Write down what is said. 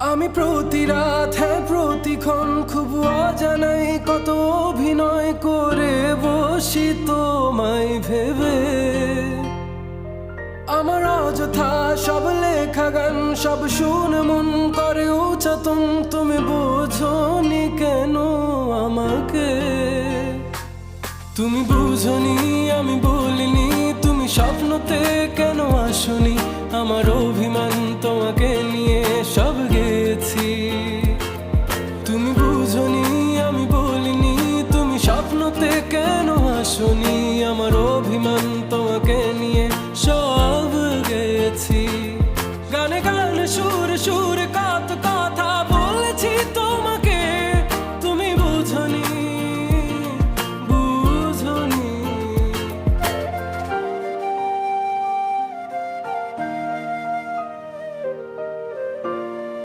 আমি প্রতি রাত হ্যাঁ প্রতিক্ষণ খুব অজানাই কত অভিনয় করে বসি তোমায় ভেবে। আমার অযথা সব লেখা গান, সব শুনে মন করে উচাতন তুমি বোঝনি কেন আমাকে? তুমি বুঝনি, আমি বলিনি, তুমি স্বপ্নতে কেন আসনি? আমার অভিমান জানাতে কেন আসনি? আমার অভিমান তোমাকে নিয়ে সব গেছি গানে গান, সুর সুর কাত কথা বলেছি তোমাকে। তুমি বোঝনি